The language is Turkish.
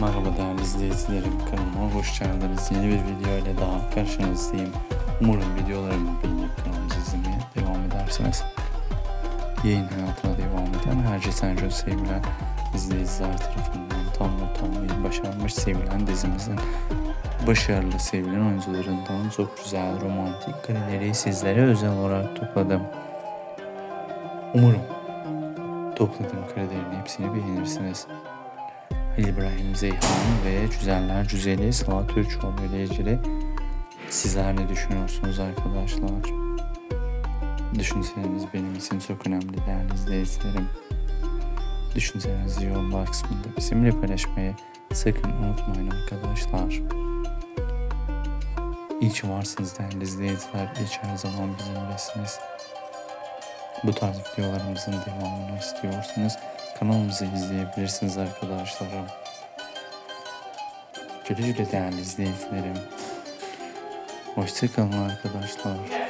Merhaba değerli izleyicilerim, kanalıma hoş geldiniz. Yeni bir video ile daha karşınızdayım. Umarım videolarımı beğenip kanalımızı izlemeye devam edersiniz. Yayın hayatına devam eden her geçen gün sevilen izleyiciler tarafından tam utanmayı başarmış sevilen dizimizin başarılı sevilen oyuncularından çok güzel romantik kareleri sizlere özel olarak topladım. Umarım topladığım karelerin hepsini beğenirsiniz. İbrahim Zeyhan ve Güzeller Güzeli Sıla Türkoğlu ile ilgili sizler ne düşünüyorsunuz arkadaşlar? Düşünceleriniz benim için çok önemli değerli izleyicilerim. Düşüncelerinizi yorumlar kısmında bizimle paylaşmayı sakın unutmayın arkadaşlar. İyi varsınız değerli izleyiciler. İyi her zaman bizimlesiniz. Bu tarz videolarımızın devamını istiyorsanız kanalımızı izleyebilirsiniz arkadaşlarım. Güle güle değerli izleyicilerim. Hoşçakalın arkadaşlar.